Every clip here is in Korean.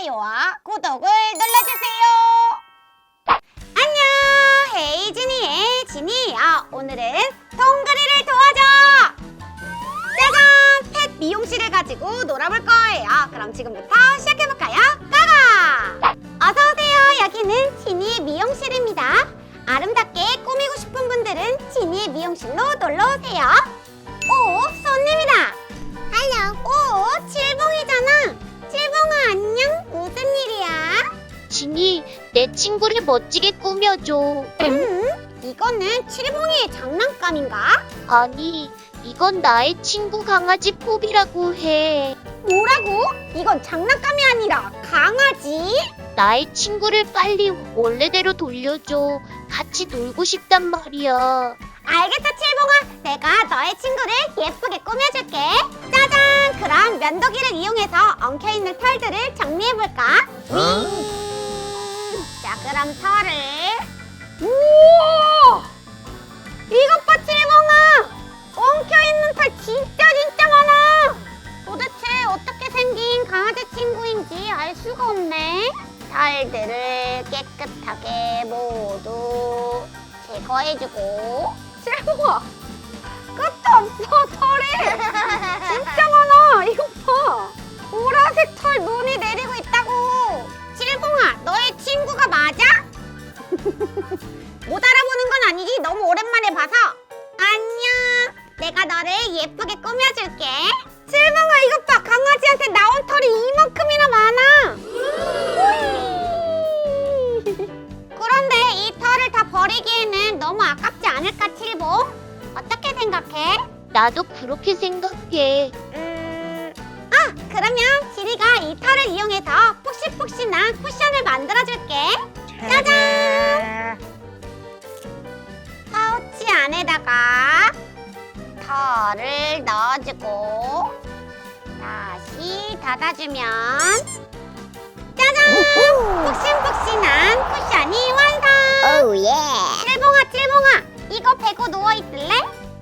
좋아요와 구독을 눌러주세요. 안녕, 헤이진이의 진이야. 오늘은 동그리를 도와줘. 짜잔, 펫 미용실을 가지고 놀아볼 거예요. 그럼 지금부터 시작해볼까요? 가가! 어서 오세요. 여기는 지니의 미용실입니다. 아름답게 꾸미고 싶은 분들은 지니의 미용실로 놀러 오세요. 내 친구를 멋지게 꾸며줘. 음, 이거는 칠봉이의 장난감인가? 아니, 이건 나의 친구 강아지 포비라고 해. 뭐라고? 이건 장난감이 아니라 강아지? 나의 친구를 빨리 원래대로 돌려줘. 같이 놀고 싶단 말이야. 알겠어, 칠봉아. 내가 너의 친구를 예쁘게 꾸며줄게. 짜잔! 그럼 면도기를 이용해서 엉켜있는 털들을 정리해볼까? 음, 자, 그럼 털을. 우와! 이것 봐, 칠봉아! 엉켜있는 털 진짜 진짜 많아! 도대체 어떻게 생긴 강아지 친구인지 알 수가 없네. 털들을 깨끗하게 모두 제거해주고. 칠봉아! 끝도 없어, 털이! 진짜 칠봉아, 이것 봐. 강아지한테 나온 털이 이만큼이나 많아. 그런데 이 털을 다 버리기에는 너무 아깝지 않을까, 칠봉? 어떻게 생각해? 나도 그렇게 생각해. 음... 아, 그러면 지리가 이 털을 이용해서 푹신푹신한 쿠션을 만들어줄게. 짜잔! 파우치 안에다가 털을 넣어주고 다시 닫아주면 짜잔! 푹신푹신한 쿠션이 완성! 오예. 찔봉아, 찔봉아! 이거 베고 누워있을래?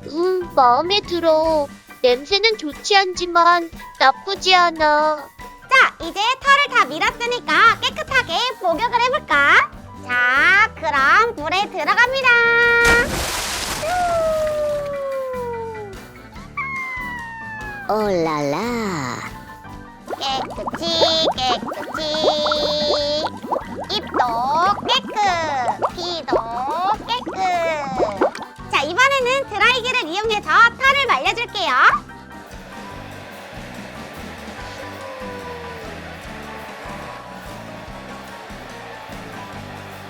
음, 마음에 들어. 냄새는 좋지 않지만 나쁘지 않아. 자, 이제 털을 다 밀었으니까 깨끗하게 목욕을 해볼까? 자, 그럼 물에 들어갑니다. 올라라. 깨끗이, 깨끗이. 입도 깨끗, 귀도 깨끗. 자, 이번에는 드라이기를 이용해서 털을 말려줄게요.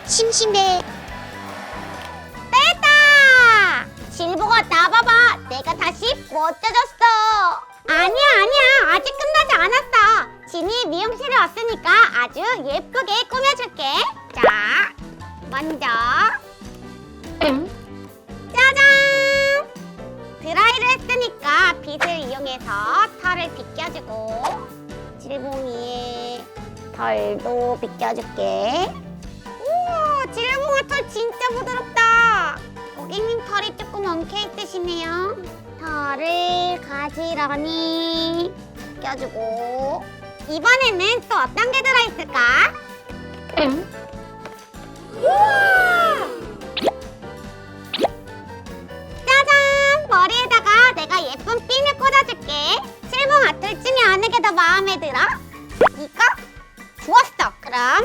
심심해. 됐다! 실보가 나봐봐. 내가 다시 멋져졌어. 왔으니까 아주 예쁘게 꾸며줄게. 자, 먼저 짜잔! 드라이를 했으니까 빗을 이용해서 털을 빗겨주고 질봉이의 털도 빗겨줄게. 우와, 질봉아 털 진짜 부드럽다. 고객님 털이 조금 엉켜 있으시네요. 털을 가지런히 껴주고 이번에는 또 어떤 게 들어있을까? 짜잔! 머리에다가 내가 예쁜 핀을 꽂아줄게. 질봉아, 둘 중에 어느 게 더 마음에 들어? 이거? 좋았어. 그럼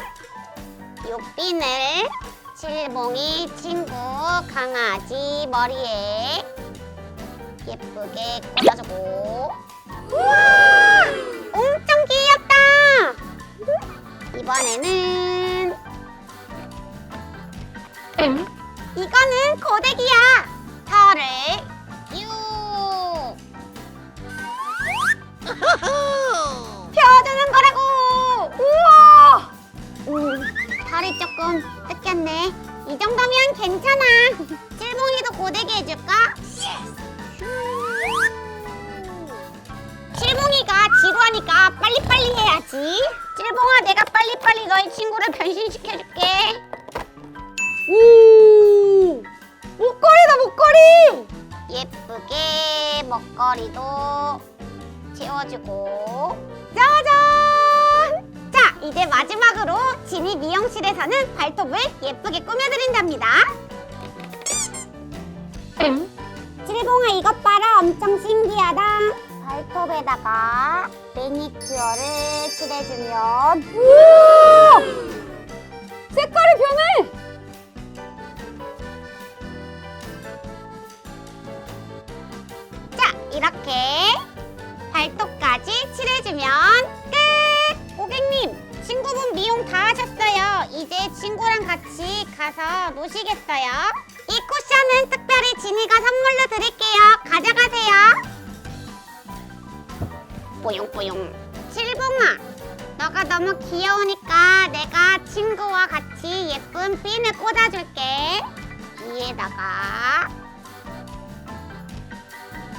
요 핀을 칠봉이 친구 강아지 머리에 예쁘게 꽂아주고 우와! 이번에는 이거는 고데기야. 털을 유. 펴주는 거라고. 우와. 음, 털이 조금 뜯겼네. 이 정도면 괜찮아. 칠봉이도 고데기 해줄까? 칠 지루하니까 빨리빨리 해야지. 칠봉아, 내가 빨리빨리 너의 친구를 변신시켜줄게. 오! 목걸이다, 목걸이! 예쁘게 먹거리도 채워주고 짜잔! 자, 이제 마지막으로 지니 미용실에서는 발톱을 예쁘게 꾸며드린답니다. 칠봉아 이것 봐라 엄청 신기하다. 발톱에다가 매니큐어를 칠해주면 우와! 색깔이 변해! 자 이렇게 발톱까지 칠해주면 끝! 고객님 친구분 미용 다 하셨어요. 이제 친구랑 같이 가서 노시겠어요? 이 쿠션은 특별히 지니가 선물로 드릴게요. 가져가세요. 뽀용뽀용. 칠봉아, 너가 너무 귀여우니까 내가 친구와 같이 예쁜 핀을 꽂아줄게. 위에다가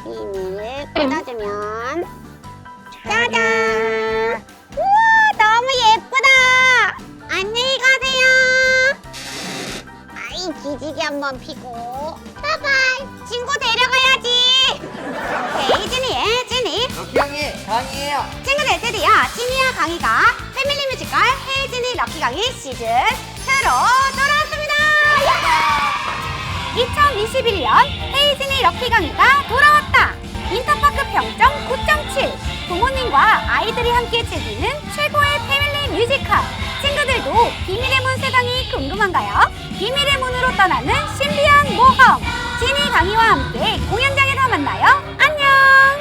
핀을 꽂아주면 짜잔! 우와, 너무 예쁘다! 안녕히 가세요. 아이 기지개 한번 피고 바이바이 친구 데려가 강이에요. 친구들 드디어 진이와 강희가 패밀리 뮤지컬 혜진이 럭키 강희 시즌 2로 돌아왔습니다. 2021년 혜진이 럭키 강희가 돌아왔다. 인터파크 평점 9.7 부모님과 아이들이 함께 즐기는 최고의 패밀리 뮤지컬. 친구들도 비밀의 문 세상이 궁금한가요? 비밀의 문으로 떠나는 신비한 모험. 진이 강희와 함께 공연장에서 만나요. 안녕